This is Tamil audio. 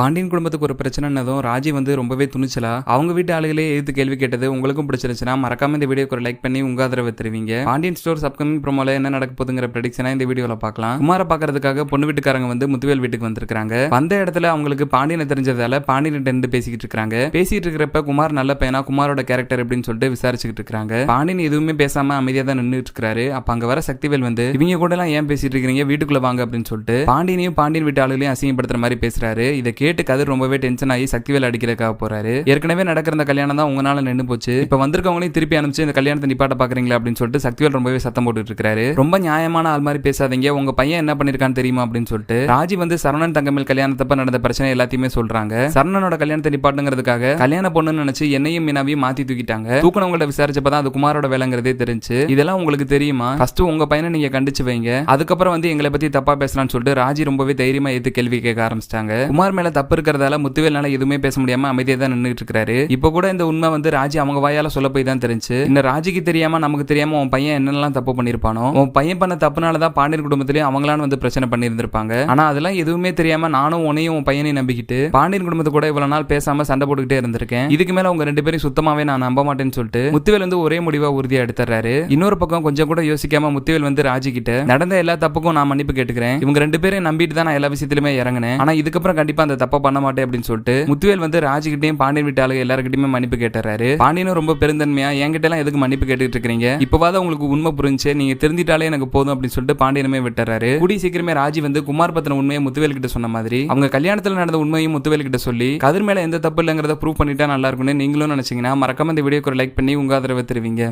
பாண்டியன் குடும்பத்துக்கு ஒரு பிரச்சனைனதும் ராஜி வந்து ரொம்பவே துணிச்சலா அவங்க வீட்டு ஆளுகளே எதிர்த்து கேள்வி கேட்டது உங்களுக்கும் பிடிச்சிருச்சுன்னா மறக்காம இந்த வீடியோக்கு ஒரு லைக் பண்ணி உங்க ஆதரவை தருவீங்க. பாண்டியன் ஸ்டோர்ஸ் அப்கமிங் ப்ரோமோல என்ன நடக்க போதுங்கிற ப்ரெடிக்ஷனா இந்த வீடியோல பார்க்கலாம். குமார பாக்குறதுக்காக பொண்ணு வீட்டுக்காரங்க வந்து முத்துவேல் வீட்டுக்கு வந்திருக்காங்க வந்த இடத்துல அவங்களுக்கு பாண்டியனை தெரிஞ்சதால பாண்டியன் இருந்து பேசிக்கிட்டு இருக்காங்க. பேசிட்டு இருக்கிறப்ப குமார் நல்ல பையனா குமாரோட கேரக்டர் எப்படின்னு சொல்லிட்டு விசாரிச்சுக்கிட்டு இருக்காங்க. பாண்டியன் எதுவுமே பேசாம அமைதியா தான் நின்றுட்டு இருக்காரு. அப்ப அங்க வர சக்திவேல் வந்து இவங்க கூட எல்லாம் ஏன் பேசிட்டு இருக்கீங்க வீட்டுக்குள்ள வாங்க அப்படின்னு சொல்லிட்டு பாண்டியனையும் பாண்டியன் வீட்டு ஆளுகளையும் அசிங்கப்படுத்துற மாதிரி பேசுறாரு. இதை கேட்டு கதிர் ரொம்பவே டென்ஷன் ஆகி சக்திவேல் அடிக்கிறதுக்காக போறாரு. ஏற்கனவே நடக்கிற இந்த கல்யாணம் தான் உங்களால நின்று போச்சு. இப்ப வந்திருக்கவங்களையும் திருப்பி அனுப்பிச்சு இந்த கல்யாணத்தை நிப்பாட்ட பாக்குறீங்களா அப்படின்னு சொல்லிட்டு சக்திவேல் ரொம்பவே சத்தம் போட்டுட்டு இருக்காரு. ரொம்ப நியாயமான ஆள் மாதிரி பேசாதீங்க. உங்க பையன் என்ன பண்ணிருக்கான்னு தெரியுமா அப்படின்னு சொல்லிட்டு ராஜி வந்து சரவணன் தங்கமில் கல்யாணத்தப்ப நடந்த பிரச்சனை எல்லாத்தையுமே சொல்றாங்க. சரணனோட கல்யாணத்தை நிப்பாட்டுங்கிறதுக்காக கல்யாண பொண்ணுன்னு நினைச்சு என்னையும் மீனாவையும் மாத்தி தூக்கிட்டாங்க. தூக்கணவங்கள விசாரிச்சப்பதான் அது குமாரோட வேலைங்கிறதே தெரிஞ்சு. இதெல்லாம் உங்களுக்கு தெரியுமா? ஃபர்ஸ்ட் உங்க பையனை நீங்க கண்டிச்சு வைங்க. அதுக்கப்புறம் வந்து எங்களை பத்தி தப்பா பேசலாம்னு சொல்லிட்டு ராஜி ரொம்பவே தைரியமா ஏத்து கேள்வி கேட்க ஆரம்பிச்சிட்டாங்க. குமார் மேல தப்பு இருக்கிறதால முத்துவேல்னால எதுவுமே பேச முடியாம அமைதியாக தான் நின்றுட்டு இருக்காரு இப்போ கூட இந்த உண்மை வந்து ராஜி அவங்க வாயால சொல்ல போய் தான் தெரிஞ்சு இந்த ராஜிக்கு தெரியாம நமக்கு தெரியாம உன் பையன் என்னெல்லாம் தப்பு பண்ணியிருப்பானோ உன் பையன் பண்ண தப்புனால தான் பாண்டியன் குடும்பத்திலயும் அவங்களாம் வந்து பிரச்சனை பண்ணியிருந்திருப்பாங்க. ஆனா அதெல்லாம் எதுவுமே தெரியாம நானும் உன்னையும் உன் பையனையும் நம்பிக்கிட்டு பாண்டியன் குடும்பத்து கூட இவ்வளவு நாள் பேசாம சண்டை போட்டுக்கிட்டே இருந்திருக்கேன். இதுக்கு மேல உங்க ரெண்டு பேரும் சுத்தமாவே நான் நம்ப மாட்டேன்னு சொல்லிட்டு முத்துவேல் வந்து ஒரே முடிவா உறுதியா எடுத்துறாரு இன்னொரு பக்கம் கொஞ்சம் கூட யோசிக்காம முத்துவேல் வந்து ராஜி கிட்ட நடந்த எல்லா தப்புக்கும் நான் மன்னிப்பு கேட்டுக்கிறேன். இவங்க ரெண்டு பேரும் நம்பிட்டு தான் நான் எல்லா விஷயத்திலுமே இறங்கினேன். ஆனா இதுக்கப்புறம் கண்டிப்பா அந்த தப்பா பண்ண மாட்டேன் அப்படின்னு சொல்லிட்டு முத்துவேல் வந்து ராஜிக்கிட்டையும் பாண்டியன் வீட்டு ஆளுங்க எல்லாருக்கிட்டையுமே மன்னிப்பு கேட்டுறாரு. பாண்டியனும் ரொம்ப பெருந்தன்மையா என்கிட்ட எல்லாம் எதுக்கு மன்னிப்பு கேட்டுட்டு இருக்கீங்க? இப்பவாத உங்களுக்கு உண்மை புரிஞ்சு நீங்க தெரிஞ்சிட்டாலே எனக்கு போதும் அப்படின்னு சொல்லிட்டு பாண்டியனுமே விட்டுறாரு. கூடி சீக்கிரமே ராஜி வந்து குமார் பத்தின உண்மையை முத்துவேல் கிட்ட சொன்ன மாதிரி அவங்க கல்யாணத்துல நடந்த உண்மையும் முத்துவேல் கிட்ட சொல்லி கதிர் மேல எந்த தப்பு இல்லைங்கிறத ப்ரூவ் பண்ணிட்டா நல்லா இருக்கும்னு நீங்களும் நினைச்சீங்கன்னா மறக்காம இந்த வீடியோக்கு லைக் பண்ணி உங்க ஆதரவை தருவீங்க.